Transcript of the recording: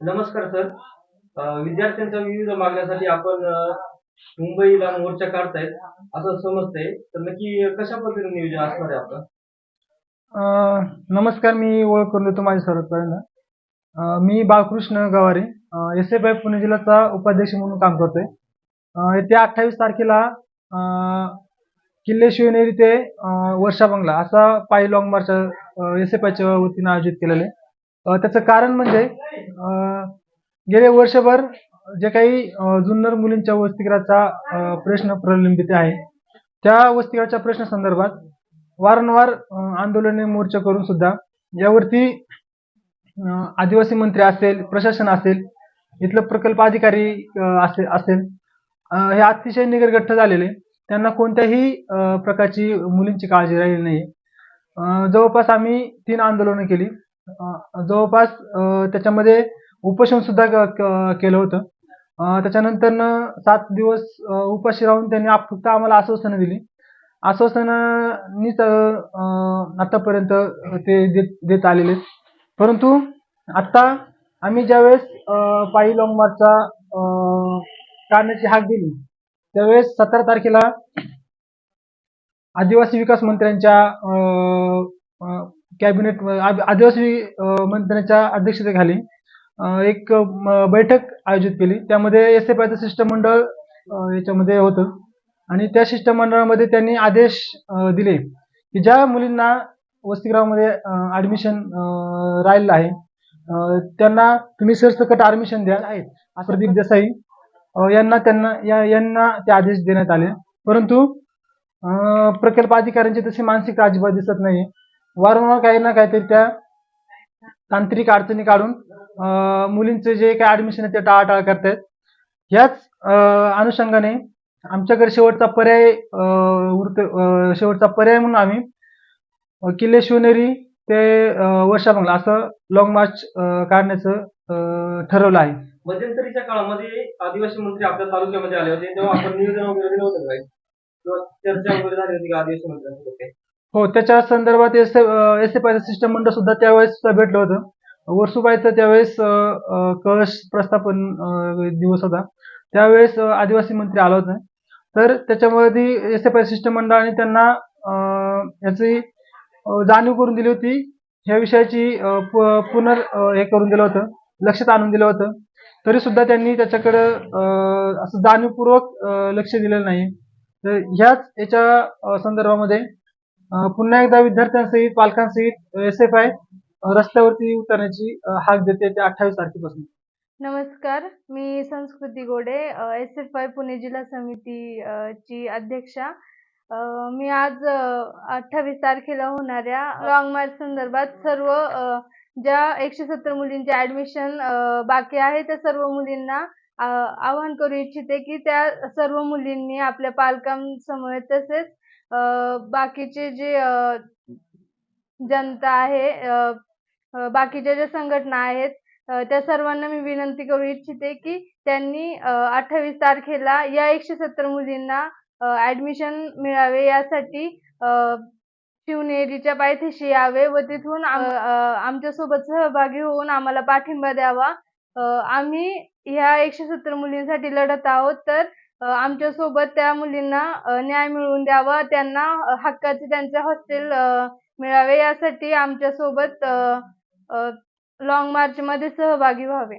नमस्कार सर. विद्यार्थ्यांच्या विविध मागण्यासाठी आपण मुंबईला मोर्चा काढतायत असं समजतंय. तर नक्की कशा पद्धतीने नियोजन असणार आहे आपलं? नमस्कार मी ओळख करून देतो माझ्या सर्वात पहिल्यांदा मी Balkrishna Gaware S F I Pune जिल्ह्याचा उपाध्यक्ष म्हणून काम करतोय. अ, येत्या अठ्ठावीस तारखेला किल्ले शिवनेरी ते वर्षा बंगला असा पायी लॉंग मार्च एस एफ आयच्या वतीनं आयोजित केलेला आहे. त्याचं कारण म्हणजे गेले वर्षभर जे काही जुन्नर मुलींच्या वसतिगृहाचा प्रश्न प्रलंबित आहे. त्या वसतिगृहाच्या प्रश्नासंदर्भात वारंवार आंदोलने मोर्चा करून सुद्धा यावरती आदिवासी मंत्री असेल प्रशासन असेल इथलं प्रकल्प अधिकारी असे असेल हे अतिशय निगरगठ्ठ झालेले. त्यांना कोणत्याही प्रकारची मुलींची काळजी राहिली नाही जवळपास आम्ही तीन आंदोलनं केली. जवळपास त्याच्यामध्ये उपोषण सुद्धा केलं होतं. त्याच्यानंतर सात दिवस उपाशी राहून त्यांनी फक्त आम्हाला आश्वासनं दिली. आश्वासनांनीच आतापर्यंत ते देत देत आलेले परंतु आता आम्ही ज्यावेळेस पायी लॉंग मार्चचा काढण्याची हाक दिली त्यावेळेस सतरा तारखेला आदिवासी विकास मंत्र्यांच्या कॅबिनेट आदिवासी मंत्र्यांच्या अध्यक्षतेखाली एक बैठक आयोजित केली. त्यामध्ये एस एफ आयचं शिष्टमंडळ याच्यामध्ये होतं. आणि त्या शिष्टमंडळामध्ये त्यांनी आदेश दिले की ज्या मुलींना वसतिगृहामध्ये ऍडमिशन राहिलेलं आहे त्यांना तुम्ही सरसकट ऍडमिशन द्या. आहेत. प्रदीप देसाई यांना त्यांना या यांना ते आदेश देण्यात आले. परंतु प्रकल्प अधिकाऱ्यांची तशी मानसिकता अजिबात दिसत नाही वारंवार काही ना काहीतरी त्या तांत्रिक अडचणी काढून अ, मुलींचे जे काही ऍडमिशन आहे ते टाळाटाळ करतायत. याच अनुषंगाने आमच्याकडे शेवटचा पर्याय वृत्त शेवटचा पर्याय म्हणून आम्ही किल्ले शिवनेरी ते वर्षा बंगला असं लॉंग मार्च काढण्याचं ठरवलं आहे. मध्यंतरीच्या काळामध्ये आदिवासी मंत्री आपल्या तालुक्यामध्ये आले होते तेव्हा आपण नियोजन वगैरे दिलं होतं काय किंवा चर्चा वगैरे झाली होती आदिवासी मंत्र्यांसोबत हो त्याच्या संदर्भात एस एस एफ आयचं सिस्टम मंडळ सुद्धा त्यावेळेस भेटलं होतं. वर्सुबाईचं त्यावेळेस कळश प्रस्थापन दिवस होता. त्यावेळेस आदिवासी मंत्री आला होता. तर त्याच्यामध्ये एस एफ आय सिस्टम मंडळाने त्यांना याची जाणीव करून दिली होती. ह्या विषयाची पुनर् हे करून दिलं होतं. लक्षात आणून दिलं होतं. तरी सुद्धा त्यांनी त्याच्याकडं असं जाणीवपूर्वक लक्ष दिलेलं नाही. तर ह्याच याच्या संदर्भामध्ये पुन्हा एकदा विद्यार्थ्यांसहित पालकांसहित एस एफ आय रस्त्यावरती उतरण्याची हाक देते ते अठ्ठावीस तारखेपासून. नमस्कार मी संस्कृती गोडे एस एफ आय पुणे जिल्हा समिती ची अध्यक्षा मी आज अठ्ठावीस तारखेला होणाऱ्या लॉंग मार्च संदर्भात सर्व ज्या एकशे सत्तर मुलींचे ऍडमिशन बाकी आहे त्या सर्व मुलींना आवाहन करू इच्छिते की त्या सर्व मुलींनी आपल्या पालकांसमवेत तसेच बाकीचे जे अ, जनता आहे अ, बाकीच्या ज्या संघटना आहेत त्या सर्वांना मी विनंती करू इच्छिते की त्यांनी अठ्ठावीस तारखेला या एकशे सत्तर मुलींना ऍडमिशन मिळावे. यासाठी शिवनेरीच्या पायथ्याशी यावे व तिथून आमच्यासोबत सहभागी होऊन आम्हाला पाठिंबा द्यावा. आम्ही ह्या एकशे सत्तर मुलींसाठी लढत आहोत. तर आमच्यासोबत त्या मुलींना न्याय मिळवून द्यावा त्यांना हक्काचे त्यांचे हॉस्टेल मिळावे यासाठी आमच्यासोबत लॉंग मार्च मध्ये सहभागी व्हावे.